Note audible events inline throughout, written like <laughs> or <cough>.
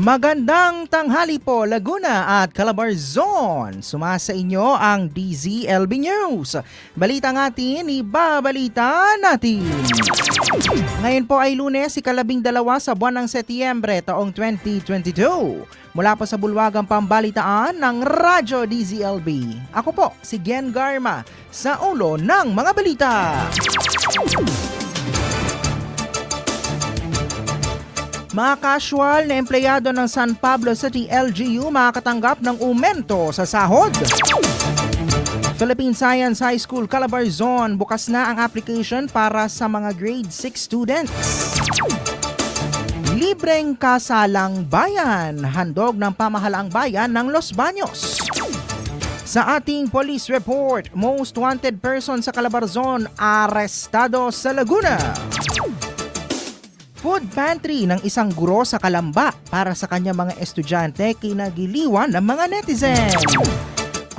Magandang tanghali po Laguna at Calabarzon. Sumasa inyo ang DZLB News. Balita natin, ibabalita natin. Ngayon po ay lunes, ikalabing dalawa sa buwan ng Setyembre taong 2022. Mula po sa bulwagang pambalitaan ng Radyo DZLB. Ako po, si Gen Garma, sa ulo ng mga balita. Mga casual na empleyado ng San Pablo City LGU makakatanggap ng umento sa sahod. Philippine Science High School Calabarzon bukas na ang application para sa mga grade 6 students. Libreng kasalang bayan, handog ng pamahalaang bayan ng Los Baños. Sa ating police report, most wanted person sa Calabarzon arestado sa Laguna. Food pantry ng isang guro sa Kalamba para sa kanyang mga estudyante kinagiliwan ng mga netizen.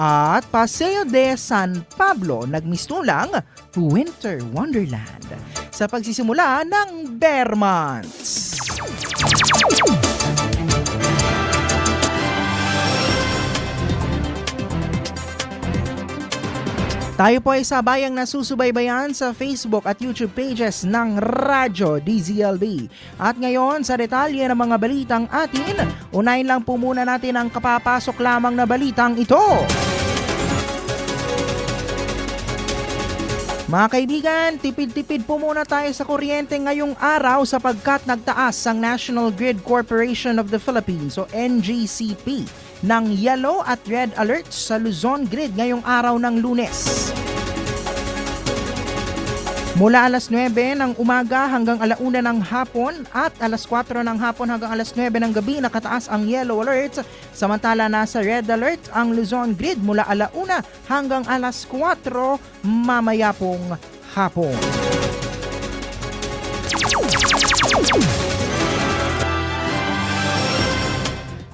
At Paseo de San Pablo nagmistulang Winter Wonderland sa pagsisimula ng Bear Months. Tayo po ay sabayang nasusubaybayan sa Facebook at YouTube pages ng Radyo DZLB. At ngayon sa detalye ng mga balitang atin, unahin lang po muna natin ang kapapasok lamang na balitang ito. Mga kaibigan, tipid-tipid po muna tayo sa kuryente ngayong araw sapagkat nagtaas ang National Grid Corporation of the Philippines o NGCP ng yellow at red alerts sa Luzon Grid ngayong araw ng lunes. Mula alas 9 ng umaga hanggang alauna ng hapon at alas 4 ng hapon hanggang alas 9 ng gabi nakataas ang yellow alert samantala nasa red alert ang Luzon Grid mula alauna hanggang alas 4 mamaya pong hapon.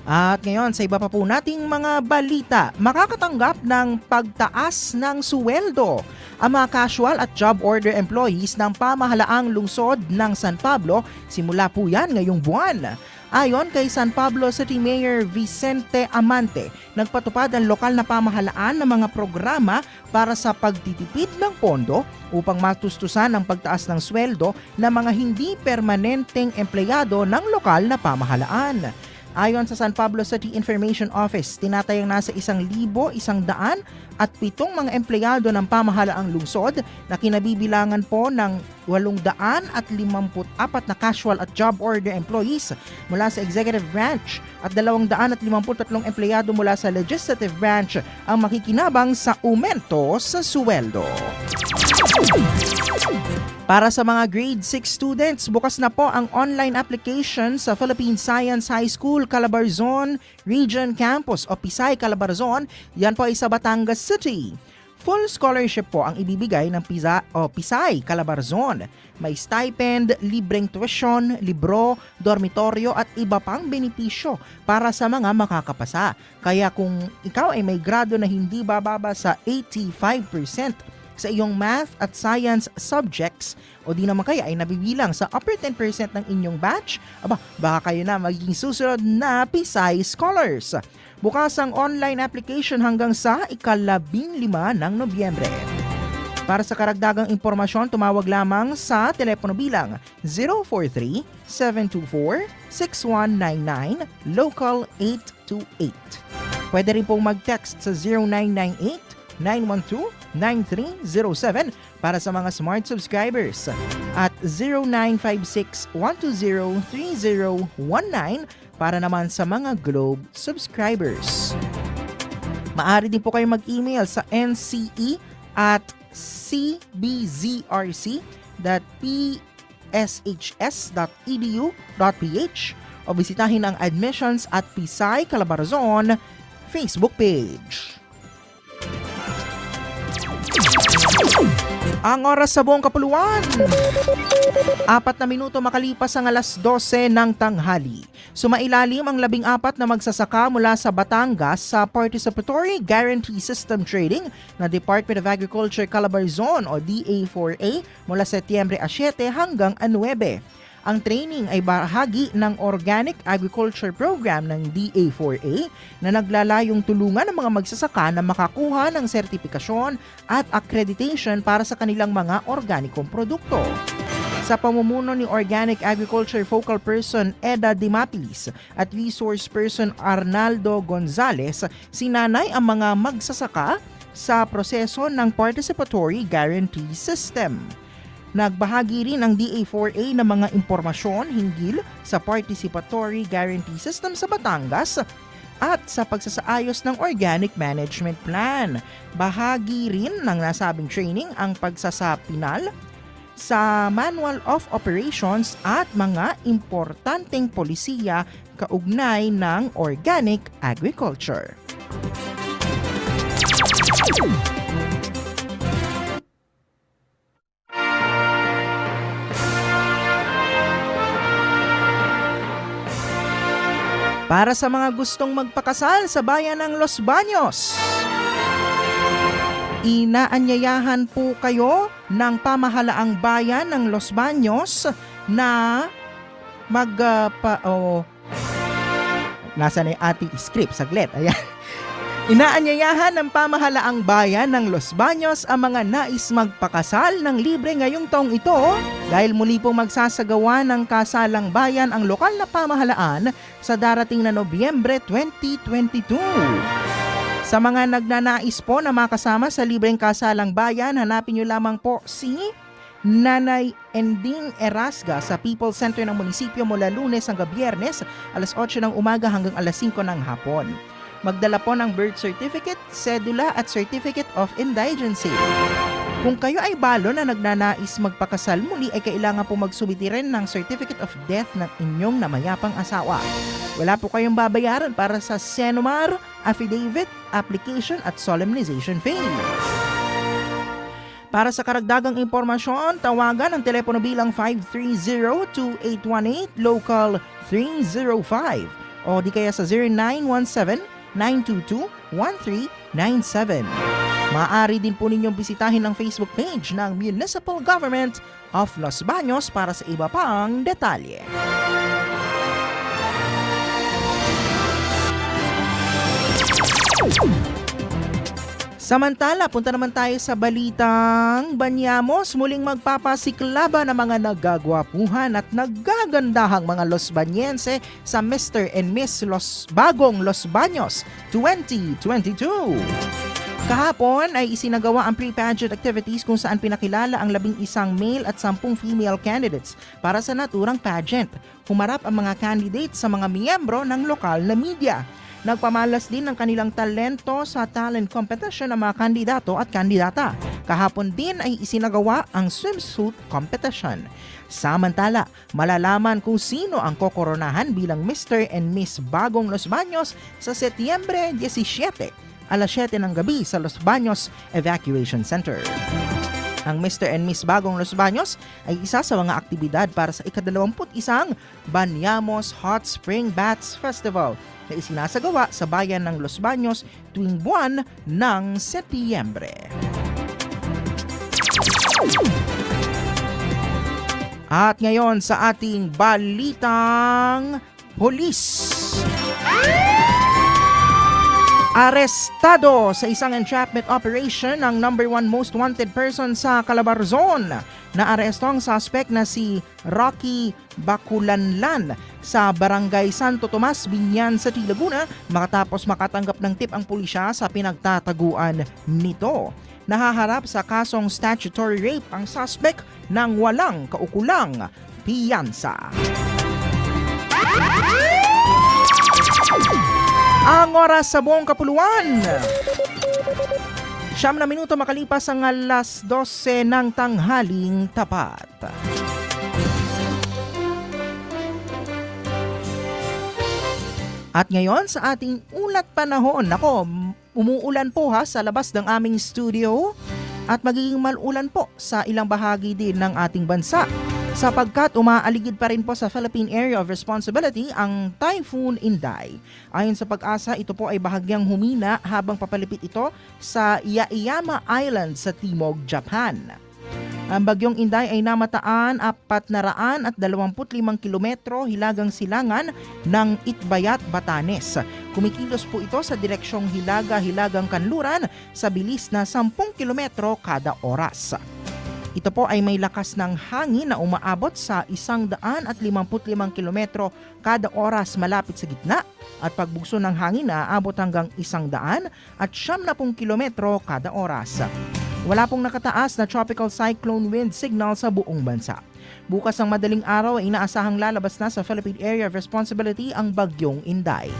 At ngayon sa iba pa po nating mga balita, makakatanggap ng pagtaas ng suweldo ang mga casual at job order employees ng pamahalaang lungsod ng San Pablo simula po yan ngayong buwan. Ayon kay San Pablo City Mayor Vicente Amante, nagpatupad ang lokal na pamahalaan ng mga programa para sa pagtitipid ng pondo upang matustusan ang pagtaas ng sweldo ng mga hindi permanenteng empleyado ng lokal na pamahalaan. Ayon sa San Pablo City Information Office, tinatayang nasa isang libo, isang daan at pitong mga empleyado ng pamahalaang lungsod na kinabibilangan po ng 800 at 54 na casual at job order employees mula sa executive branch at 253 empleyado mula sa legislative branch ang makikinabang sa aumento sa suweldo. Para sa mga grade 6 students, bukas na po ang online application sa Philippine Science High School Calabarzon Region Campus o Pisay Calabarzon. Yan po ay sa Batangas City. Full scholarship po ang ibibigay ng Pisa o Pisay Calabarzon. May stipend, libreng tuition, libro, dormitoryo at iba pang benepisyo para sa mga makakapasa. Kaya kung ikaw ay may grado na hindi bababa sa 85%, sa iyong math at science subjects o di naman kaya ay nabibilang sa upper 10% ng inyong batch, aba, baka kayo na magiging susunod na Pisay Scholars. Bukas ang online application hanggang sa ikalabing lima ng Nobyembre. Para sa karagdagang impormasyon, tumawag lamang sa telepono bilang 043-724-6199, local 828. Pwede rin pong mag-text sa 0998 912-9307 para sa mga smart subscribers at 0956-120-3019 para naman sa mga Globe subscribers. Maaari din po kayo mag-email sa nce at cbzrc.pshs.edu.ph o bisitahin ang admissions at Pisay Calabarzon Facebook page. Ang oras sa buong kapuluan. Apat na minuto makalipas ang alas 12 ng tanghali. Sumailalim ang labing apat na magsasaka mula sa Batangas sa Participatory Guarantee System Trading na Department of Agriculture Calabarzon o DA4A mula Setyembre 7 hanggang 9. Ang training ay bahagi ng Organic Agriculture Program ng DA4A na naglalayong tulungan ng mga magsasaka na makakuha ng sertifikasyon at accreditation para sa kanilang mga organikong produkto. Sa pamumuno ni Organic Agriculture Focal Person Eda Dimapilis at Resource Person Arnaldo Gonzales, sinanay ang mga magsasaka sa proseso ng Participatory Guarantee System. Nagbahagi rin ang DA4A ng mga impormasyon hinggil sa Participatory Guarantee System sa Batangas at sa pagsasaayos ng Organic Management Plan. Bahagi rin ng nasabing training ang pagsasapinal sa Manual of Operations at mga importanteng polisiya kaugnay ng organic agriculture. Para sa mga gustong magpakasal sa bayan ng Los Baños, inaanyayahan po kayo ng pamahalaang bayan ng Los Baños na mag uh, pa, oh, nasa na yung ating script? Saglit. Ayan Inaanyayahan ng pamahalaang bayan ng Los Baños ang mga nais magpakasal ng libre ngayong taong ito dahil muli pong magsasagawa ng kasalang bayan ang lokal na pamahalaan sa darating na Nobyembre 2022. Sa mga nagnanais po na makasama sa libreng kasalang bayan, hanapin nyo lamang po si Nanay Ending Erasga sa People Center ng munisipyo mula lunes hanggang biyernes alas 8 ng umaga hanggang alas 5 ng hapon. Magdala po ng birth certificate, sedula at certificate of indigency. Kung kayo ay balo na nagnanais magpakasal muli ay kailangan po magsubiti rin ng certificate of death ng inyong namayapang asawa. Wala po kayong babayaran para sa Senomar, affidavit, application at solemnization fee. Para sa karagdagang impormasyon, tawagan ang telepono bilang 530-2818 local 305 o di kaya sa 0917-922-1397. Maaari din po ninyong bisitahin ang Facebook page ng Municipal Government of Los Baños para sa iba pang detalye. Samantala, punta naman tayo sa balitang Banyamos. Muling magpapasiklaba ng mga nagagwapuhan at naggagandahang mga Los Banyense sa Mr. and Miss Los Bagong Los Baños 2022. Kahapon ay isinagawa ang pre-pageant activities kung saan pinakilala ang labing isang male at sampung female candidates para sa naturang pageant. Humarap ang mga candidates sa mga miyembro ng lokal na media. Nagpamalas din ng kanilang talento sa talent competition ng mga kandidato at kandidata. Kahapon din ay isinagawa ang swimsuit competition. Samantala, malalaman kung sino ang kokoronahan bilang Mr. and Miss Bagong Los Baños sa Setyembre 17, alas 7 ng gabi sa Los Baños Evacuation Center. Ang Mr. and Miss Bagong Los Baños ay isa sa mga aktibidad para sa ikadalawamput isang Banyamos Hot Spring Bats Festival na isinasagawa sa bayan ng Los Baños tuwing buwan ng Setyembre. At ngayon sa ating balitang polis. Arestado sa isang entrapment operation ang number one most wanted person sa Calabarzon. Naaresto ang suspect na si Rocky Bakulanlan sa Barangay Santo Tomas, Binyan sa Laguna makatapos makatanggap ng tip ang pulisya sa pinagtataguan nito. Nahaharap sa kasong statutory rape ang suspect ng walang kaukulang piyansa. Ang oras sa buong kapuluan. Siyam na minuto makalipas ang alas 12 ng tanghaling tapat. At ngayon sa ating ulat panahon, nako, umuulan po ha sa labas ng aming studio at magiging malulan po sa ilang bahagi din ng ating bansa sapagkat umaaligid pa rin po sa Philippine Area of Responsibility ang Typhoon Inday. Ayon sa pag-asa, ito po ay bahagyang humina habang papalipit ito sa Yaeyama Island sa Timog, Japan. Ang bagyong Inday ay namataan 425 kilometro hilagang silangan ng Itbayat, Batanes. Kumikilos po ito sa direksyong Hilaga-Hilagang Kanluran sa bilis na 10 kilometro kada oras. Ito po ay may lakas ng hangin na umaabot sa 155 kilometro kada oras malapit sa gitna at pagbugso ng hangin na aabot hanggang 100 at 70 kilometro kada oras. Wala pong nakataas na tropical cyclone wind signal sa buong bansa. Bukas ng madaling araw ay inaasahang lalabas na sa Philippine Area of Responsibility ang bagyong Inday.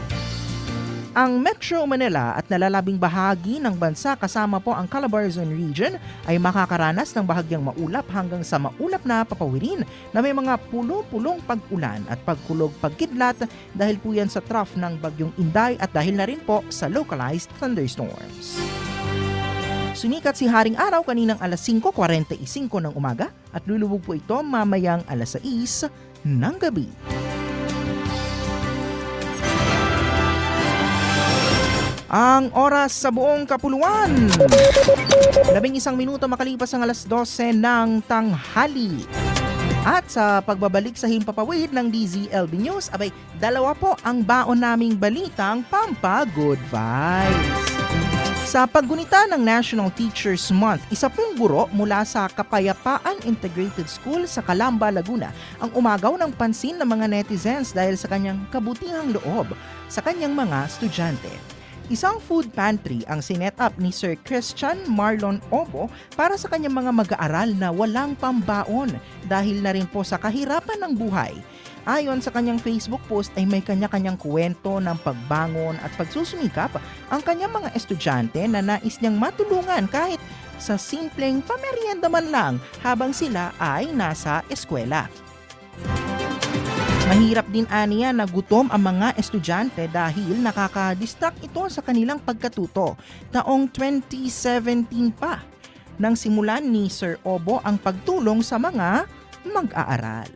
Ang Metro Manila at nalalabing bahagi ng bansa kasama po ang Calabarzon Region ay makakaranas ng bahagyang maulap hanggang sa maulap na papawirin na may mga pulo-pulong pag-ulan at pagkulog pagkidlat dahil po yan sa trough ng bagyong Inday at dahil na rin po sa localized thunderstorms. Sumikat si Haring Araw kaninang alas 5.45 ng umaga at lulubog po ito mamayang alas 6 ng gabi. Ang oras sa buong kapuluan. Labing isang minuto makalipas ang alas 12 ng tanghali. At sa pagbabalik sa himpapawid ng DZLB News, abay, dalawa po ang baon naming balitang Pampa Good Vibes. Sa paggunita ng National Teachers Month, isa pong guro mula sa Kapayapaan Integrated School sa Calamba, Laguna ang umagaw ng pansin ng mga netizens dahil sa kanyang kabutihang loob sa kanyang mga estudyante. Isang food pantry ang sinet up ni Sir Christian Marlon Obo para sa kanyang mga mag-aaral na walang pambaon dahil na rin po sa kahirapan ng buhay. Ayon sa kanyang Facebook post ay may kanya-kanyang kwento ng pagbangon at pagsusumikap ang kanyang mga estudyante na nais niyang matulungan kahit sa simpleng pamerienda man lang habang sila ay nasa eskwela. Mahirap din aniya na gutom ang mga estudyante dahil nakaka-distract ito sa kanilang pagkatuto. Taong 2017 pa nang simulan ni Sir Obo ang pagtulong sa mga mag-aaral.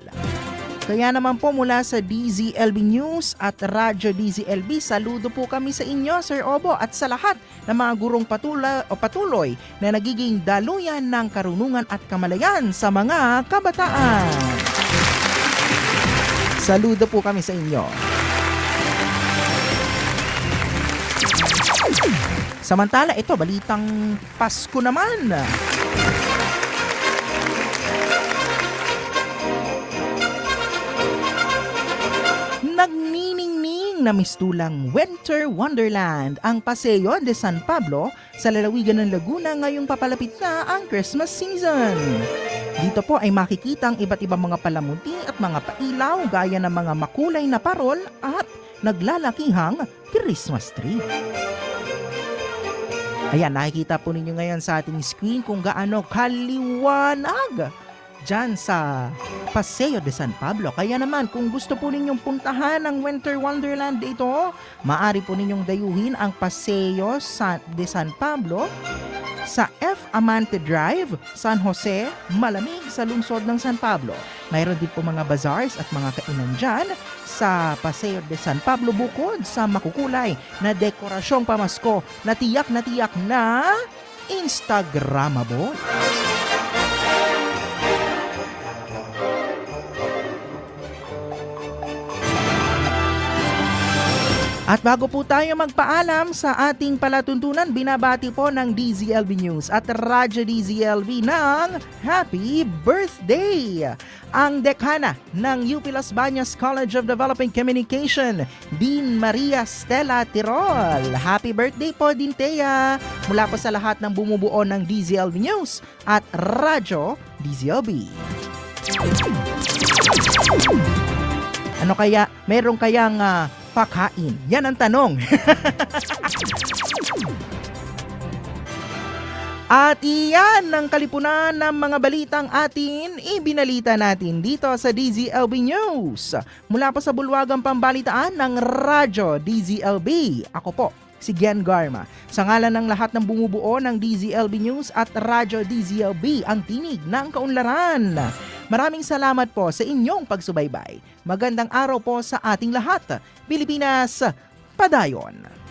Kaya naman po mula sa DZLB News at Radyo DZLB, saludo po kami sa inyo Sir Obo at sa lahat ng mga gurong patula, o patuloy na nagiging daluyan ng karunungan at kamalayan sa mga kabataan. Saludo po kami sa inyo. Samantala, ito, balitang Pasko naman. Nagniningning na mistulang Winter Wonderland ang Paseo de San Pablo sa lalawigan ng Laguna ngayong papalapit na ang Christmas season. Dito po ay makikita ang iba't ibang mga palamuti at mga pailaw gaya ng mga makulay na parol at naglalakihang Christmas tree. Ayan, nakikita po ninyo ngayon sa ating screen kung gaano kaliwanag dyan sa Paseo de San Pablo. Kaya naman, kung gusto po ninyong puntahan ang Winter Wonderland dito, maari po ninyong dayuhin ang Paseo de San Pablo sa F. Amante Drive, San Jose, malamig sa lungsod ng San Pablo. Mayroon din po mga bazaars at mga kainan dyan sa Paseo de San Pablo bukod sa makukulay na dekorasyong pamasko na tiyak na tiyak na Instagrammable. At bago po tayo magpaalam sa ating palatuntunan, binabati po ng DZLB News at Radyo DZLB ng Happy Birthday! Ang dekana ng UP Las Bañas College of Development Communication, Dean Maria Stella Tirol. Happy birthday po, Dean Thea! Mula po sa lahat ng bumubuo ng DZLB News at Radyo DZLB. Ano kaya, meron kayang ah, pakain? Yan ang tanong. <laughs> At iyan ang kalipunan ng mga balitang atin ibinalita natin dito sa DZLB News. Mula po sa bulwagang pambalitaan ng Radyo DZLB. Ako po, si Gian Garma. Sa ngalan ng lahat ng bumubuo ng DZLB News at Radyo DZLB, ang tinig ng kaunlaran. Maraming salamat po sa inyong pagsubaybay. Magandang araw po sa ating lahat. Pilipinas, padayon!